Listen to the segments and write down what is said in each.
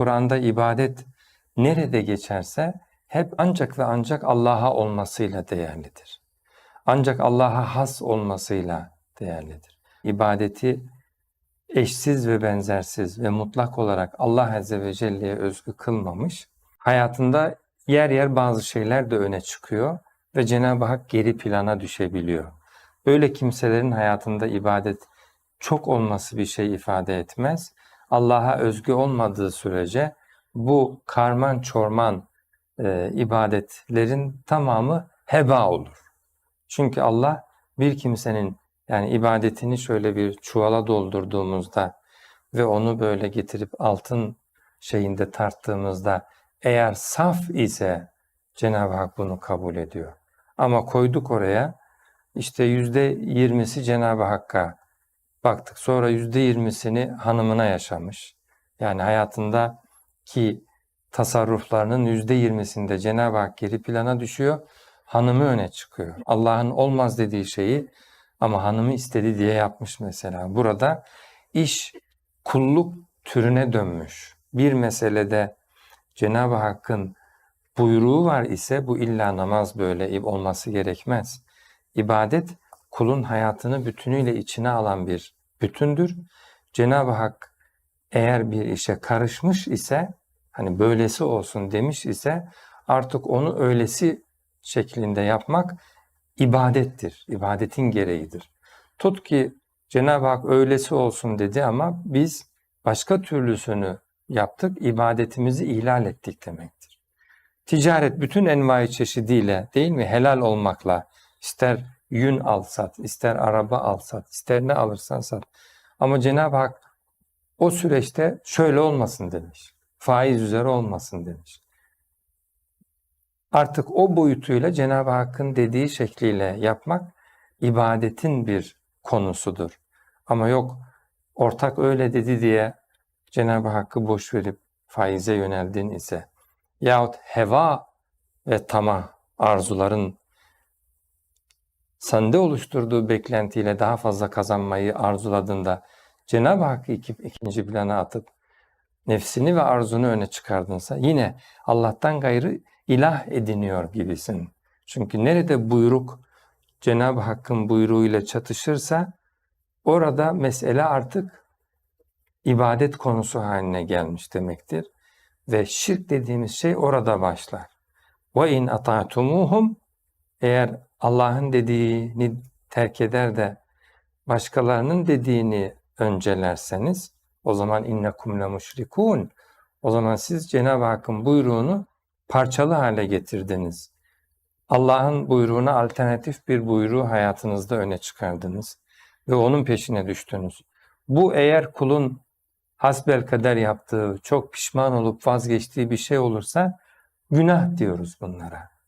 Kur'an'da ibadet nerede geçerse hep ancak ve ancak Allah'a olmasıyla değerlidir. Ancak Allah'a has olmasıyla değerlidir. İbadeti eşsiz ve benzersiz ve mutlak olarak Allah Azze ve Celle'ye özgü kılmamış. Hayatında yer yer bazı şeyler de öne çıkıyor ve Cenab-ı Hak geri plana düşebiliyor. Böyle kimselerin hayatında ibadet çok olması bir şey ifade etmez. Allah'a özgü olmadığı sürece bu karman çorman e, ibadetlerin tamamı heba olur. Çünkü Allah bir kimsenin yani ibadetini şöyle bir çuvala doldurduğumuzda ve onu böyle getirip altın şeyinde tarttığımızda eğer saf ise Cenab-ı Hak bunu kabul ediyor. Ama koyduk oraya işte yüzde yirmisi Cenab-ı Hakk'a baktık. Sonra yüzde yirmisini hanımına yaşamış. Yani hayatında ki tasarruflarının yüzde yirmisinde Cenab-ı Hak geri plana düşüyor. Hanımı öne çıkıyor. Allah'ın olmaz dediği şeyi ama hanımı istedi diye yapmış mesela. Burada iş kulluk türüne dönmüş. Bir meselede Cenab-ı Hakk'ın buyruğu var ise bu illa namaz böyle olması gerekmez. İbadet kulun hayatını bütünüyle içine alan bir bütündür. Cenab-ı Hak eğer bir işe karışmış ise hani böylesi olsun demiş ise artık onu öylesi şeklinde yapmak ibadettir. İbadetin gereğidir. Tut ki Cenab-ı Hak öylesi olsun dedi ama biz başka türlüsünü yaptık, ibadetimizi ihlal ettik demektir. Ticaret bütün envai çeşidiyle değil mi helal olmakla ister yün al sat, ister araba al sat, ister ne alırsan sat. Ama Cenab-ı Hak o süreçte şöyle olmasın demiş. Faiz üzere olmasın demiş. Artık o boyutuyla Cenab-ı Hakk'ın dediği şekliyle yapmak ibadetin bir konusudur. Ama yok ortak öyle dedi diye Cenab-ı Hakk'ı boş verip faize yöneldin ise yahut heva ve tamah arzuların sende oluşturduğu beklentiyle daha fazla kazanmayı arzuladığında Cenab-ı Hakk'ı ikinci plana atıp nefsini ve arzunu öne çıkardınsa yine Allah'tan gayrı ilah ediniyor gibisin. Çünkü nerede buyruk Cenab-ı Hakk'ın buyruğuyla çatışırsa orada mesele artık ibadet konusu haline gelmiş demektir. Ve şirk dediğimiz şey orada başlar. Ve in ata'tumuhum eğer Allah'ın dediğini terk eder de başkalarının dediğini öncelerseniz o zaman innekum le müşrikun. O zaman siz Cenab-ı Hakk'ın buyruğunu parçalı hale getirdiniz. Allah'ın buyruğuna alternatif bir buyruğu hayatınızda öne çıkardınız ve onun peşine düştünüz. Bu eğer kulun hasbel kader yaptığı, çok pişman olup vazgeçtiği bir şey olursa günah diyoruz bunlara.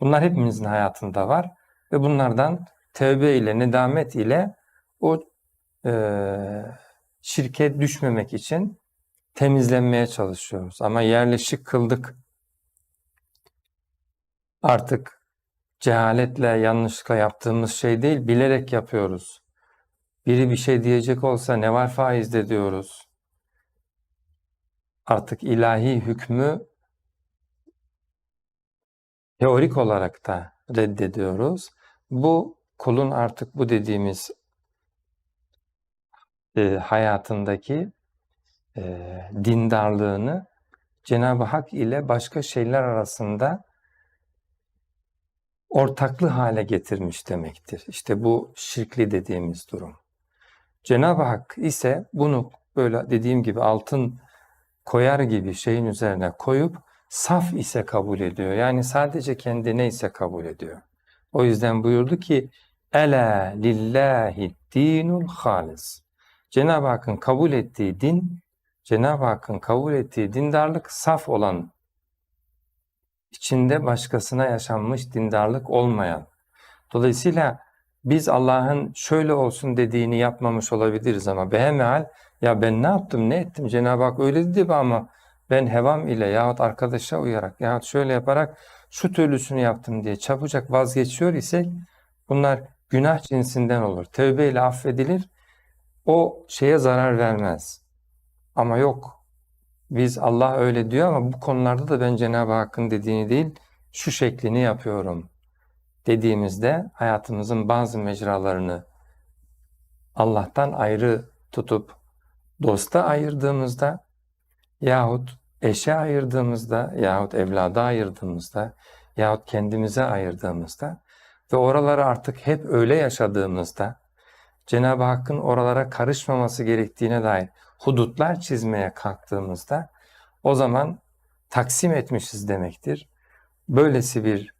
Bunlar hepimizin hayatında var ve bunlardan tevbe ile, nedamet ile o e, şirke düşmemek için temizlenmeye çalışıyoruz. Ama yerleşik kıldık. Artık cehaletle, yanlışlıkla yaptığımız şey değil, bilerek yapıyoruz. Biri bir şey diyecek olsa ne var faizde diyoruz. Artık ilahi hükmü teorik olarak da reddediyoruz. Bu kulun artık bu dediğimiz e, hayatındaki e, dindarlığını Cenab-ı Hak ile başka şeyler arasında ortaklı hale getirmiş demektir. İşte bu şirkli dediğimiz durum. Cenab-ı Hak ise bunu böyle dediğim gibi altın koyar gibi şeyin üzerine koyup saf ise kabul ediyor. Yani sadece kendine ise kabul ediyor. O yüzden buyurdu ki Ela lillahi dinul halis. Cenab-ı Hakk'ın kabul ettiği din, Cenab-ı Hakk'ın kabul ettiği dindarlık saf olan, içinde başkasına yaşanmış dindarlık olmayan. Dolayısıyla biz Allah'ın şöyle olsun dediğini yapmamış olabiliriz ama behemehal ya ben ne yaptım ne ettim Cenab-ı Hak öyle dedi ama ben hevam ile yahut arkadaşa uyarak yahut şöyle yaparak şu türlüsünü yaptım diye çabucak vazgeçiyor isek bunlar günah cinsinden olur. Tövbe ile affedilir. O şeye zarar vermez. Ama yok biz Allah öyle diyor ama bu konularda da ben Cenab-ı Hakk'ın dediğini değil, şu şeklini yapıyorum dediğimizde hayatımızın bazı mecralarını Allah'tan ayrı tutup dosta ayırdığımızda yahut eşe ayırdığımızda yahut evlada ayırdığımızda yahut kendimize ayırdığımızda ve oraları artık hep öyle yaşadığımızda Cenab-ı Hakk'ın oralara karışmaması gerektiğine dair hudutlar çizmeye kalktığımızda o zaman taksim etmişiz demektir. Böylesi bir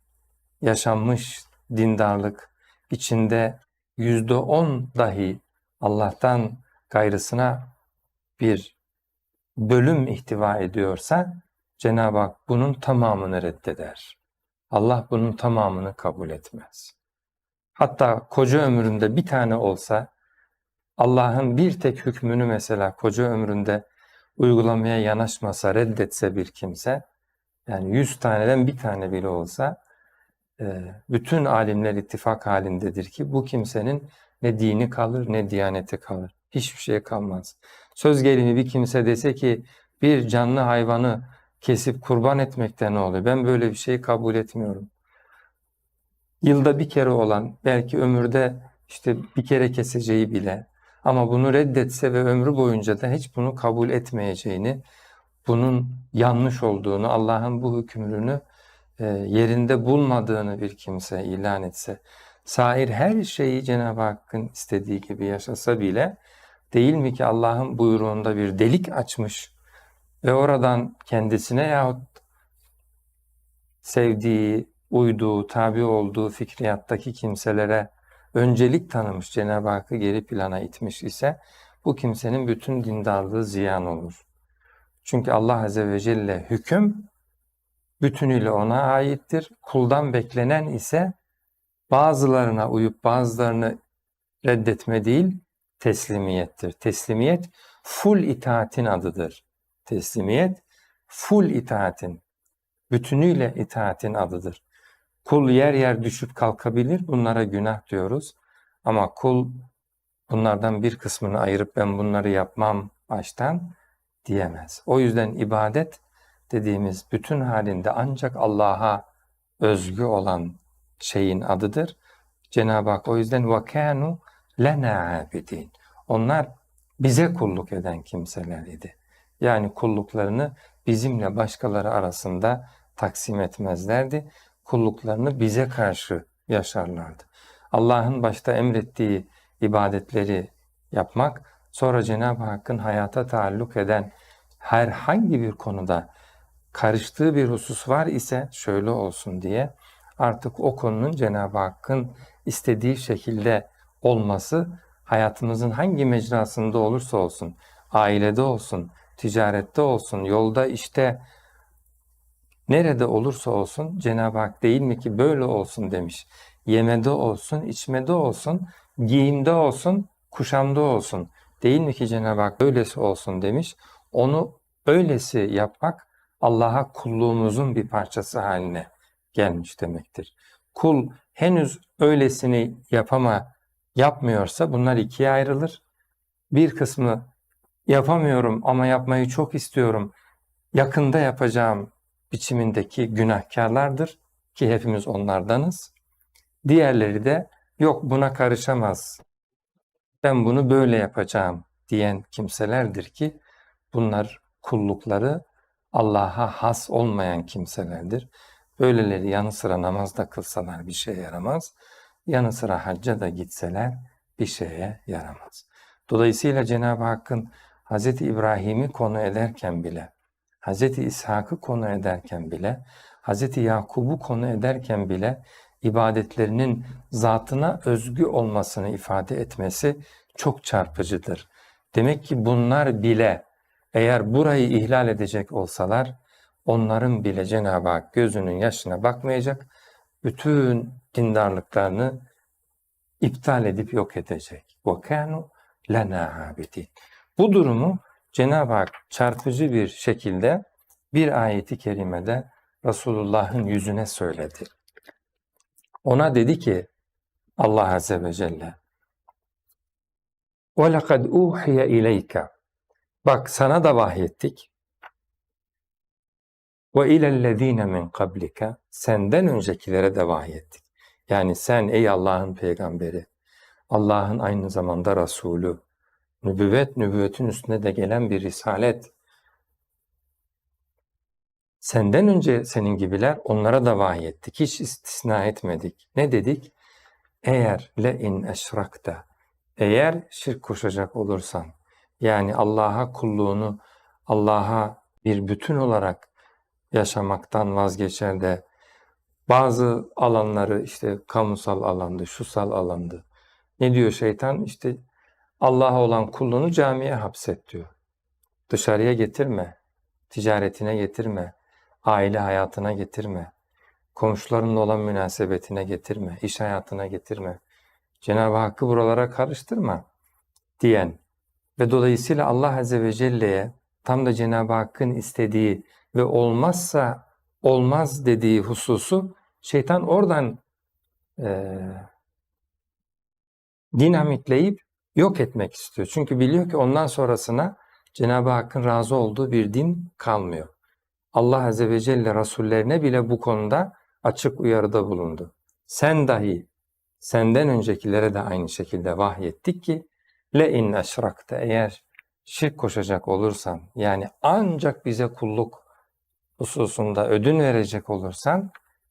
yaşanmış dindarlık içinde yüzde on dahi Allah'tan gayrısına bir bölüm ihtiva ediyorsa Cenab-ı Hak bunun tamamını reddeder. Allah bunun tamamını kabul etmez. Hatta koca ömründe bir tane olsa Allah'ın bir tek hükmünü mesela koca ömründe uygulamaya yanaşmasa, reddetse bir kimse, yani yüz taneden bir tane bile olsa, e, bütün alimler ittifak halindedir ki bu kimsenin ne dini kalır ne diyaneti kalır. Hiçbir şey kalmaz. Söz gelimi bir kimse dese ki bir canlı hayvanı kesip kurban etmekte ne oluyor? Ben böyle bir şeyi kabul etmiyorum. Yılda bir kere olan, belki ömürde işte bir kere keseceği bile ama bunu reddetse ve ömrü boyunca da hiç bunu kabul etmeyeceğini, bunun yanlış olduğunu, Allah'ın bu hükümlünü e, yerinde bulmadığını bir kimse ilan etse, sair her şeyi Cenab-ı Hakk'ın istediği gibi yaşasa bile, değil mi ki Allah'ın buyruğunda bir delik açmış ve oradan kendisine yahut sevdiği, uyduğu, tabi olduğu fikriyattaki kimselere öncelik tanımış, Cenab-ı Hakk'ı geri plana itmiş ise bu kimsenin bütün dindarlığı ziyan olur. Çünkü Allah Azze ve Celle hüküm bütünüyle ona aittir. Kuldan beklenen ise bazılarına uyup bazılarını reddetme değil, teslimiyettir. Teslimiyet full itaatin adıdır. Teslimiyet full itaatin, bütünüyle itaatin adıdır. Kul yer yer düşüp kalkabilir, bunlara günah diyoruz. Ama kul bunlardan bir kısmını ayırıp ben bunları yapmam baştan diyemez. O yüzden ibadet dediğimiz bütün halinde ancak Allah'a özgü olan şeyin adıdır. Cenab-ı Hak o yüzden vakanu lena abidin. Onlar bize kulluk eden kimseler idi. Yani kulluklarını bizimle başkaları arasında taksim etmezlerdi. Kulluklarını bize karşı yaşarlardı. Allah'ın başta emrettiği ibadetleri yapmak, sonra Cenab-ı Hakk'ın hayata taalluk eden herhangi bir konuda karıştığı bir husus var ise şöyle olsun diye artık o konunun Cenab-ı Hakk'ın istediği şekilde olması hayatımızın hangi mecrasında olursa olsun, ailede olsun, ticarette olsun, yolda işte nerede olursa olsun Cenab-ı Hak değil mi ki böyle olsun demiş. Yemede olsun, içmede olsun, giyimde olsun, kuşamda olsun. Değil mi ki Cenab-ı Hak böylesi olsun demiş. Onu öylesi yapmak Allah'a kulluğumuzun bir parçası haline gelmiş demektir. Kul henüz öylesini yapama yapmıyorsa bunlar ikiye ayrılır. Bir kısmı yapamıyorum ama yapmayı çok istiyorum. Yakında yapacağım biçimindeki günahkarlardır ki hepimiz onlardanız. Diğerleri de yok buna karışamaz. Ben bunu böyle yapacağım diyen kimselerdir ki bunlar kullukları Allah'a has olmayan kimselerdir. Böyleleri yanı sıra namaz da kılsalar bir şeye yaramaz. Yanı sıra hacca da gitseler bir şeye yaramaz. Dolayısıyla Cenab-ı Hakk'ın Hz. İbrahim'i konu ederken bile, Hz. İshak'ı konu ederken bile, Hz. Yakub'u konu ederken bile ibadetlerinin zatına özgü olmasını ifade etmesi çok çarpıcıdır. Demek ki bunlar bile eğer burayı ihlal edecek olsalar onların bile Cenab-ı Hak gözünün yaşına bakmayacak, bütün dindarlıklarını iptal edip yok edecek. وَكَانُوا لَنَا عَابِدِينَ Bu durumu Cenab-ı Hak çarpıcı bir şekilde bir ayeti kerimede Resulullah'ın yüzüne söyledi. Ona dedi ki Allah Azze ve Celle وَلَقَدْ اُوحِيَ اِلَيْكَ Bak sana da vahyettik. Ve ilellezine min qablika senden öncekilere de vahyettik. Yani sen ey Allah'ın peygamberi, Allah'ın aynı zamanda Resulü, nübüvvet, nübüvvetin üstüne de gelen bir risalet. Senden önce senin gibiler onlara da vahyettik. Hiç istisna etmedik. Ne dedik? Eğer le in eşrakta eğer şirk koşacak olursan yani Allah'a kulluğunu Allah'a bir bütün olarak yaşamaktan vazgeçer de bazı alanları işte kamusal alandı, şusal alandı. Ne diyor şeytan? İşte Allah'a olan kulluğunu camiye hapset diyor. Dışarıya getirme, ticaretine getirme, aile hayatına getirme, komşularınla olan münasebetine getirme, iş hayatına getirme. Cenab-ı Hakk'ı buralara karıştırma diyen ve dolayısıyla Allah Azze ve Celle'ye tam da Cenab-ı Hakk'ın istediği ve olmazsa olmaz dediği hususu şeytan oradan e, dinamitleyip yok etmek istiyor. Çünkü biliyor ki ondan sonrasına Cenab-ı Hakk'ın razı olduğu bir din kalmıyor. Allah Azze ve Celle Rasullerine bile bu konuda açık uyarıda bulundu. Sen dahi senden öncekilere de aynı şekilde vahyettik ki le in eşrakte eğer şirk koşacak olursan yani ancak bize kulluk hususunda ödün verecek olursan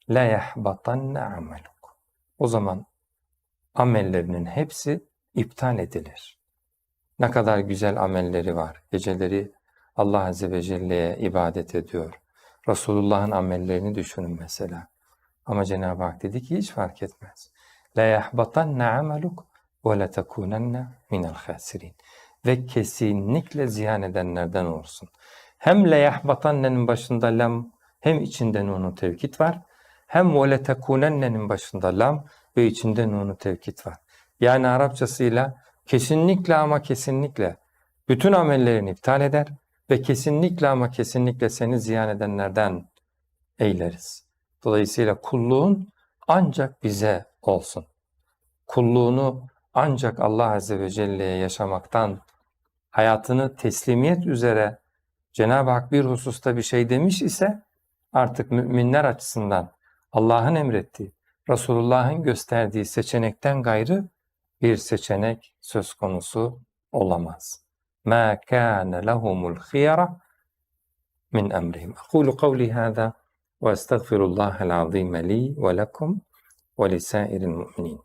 la yahbatanne ameluk. O zaman amellerinin hepsi iptal edilir. Ne kadar güzel amelleri var. Geceleri Allah Azze ve Celle'ye ibadet ediyor. Resulullah'ın amellerini düşünün mesela. Ama Cenab-ı Hak dedi ki hiç fark etmez. La yahbatanne ameluk ve la tekunenne minel khasirin. Ve kesinlikle ziyan edenlerden olursun. Hem le yahbatannenin başında lam hem içinde nunu tevkit var. Hem ve le başında lam ve içinde nunu tevkit var. Yani Arapçasıyla kesinlikle ama kesinlikle bütün amellerini iptal eder ve kesinlikle ama kesinlikle seni ziyan edenlerden eyleriz. Dolayısıyla kulluğun ancak bize olsun. Kulluğunu ancak Allah Azze ve Celle'ye yaşamaktan, hayatını teslimiyet üzere Cenab-ı Hak bir hususta bir şey demiş ise artık müminler açısından Allah'ın emrettiği, Resulullah'ın gösterdiği seçenekten gayrı bir seçenek söz konusu olamaz. مَا كَانَ لَهُمُ الْخِيَرَةِ مِنْ أَمْرِهِمْ أقول قولي هذا وأستغفر الله العظيم لي ولكم ولسائر المؤمنين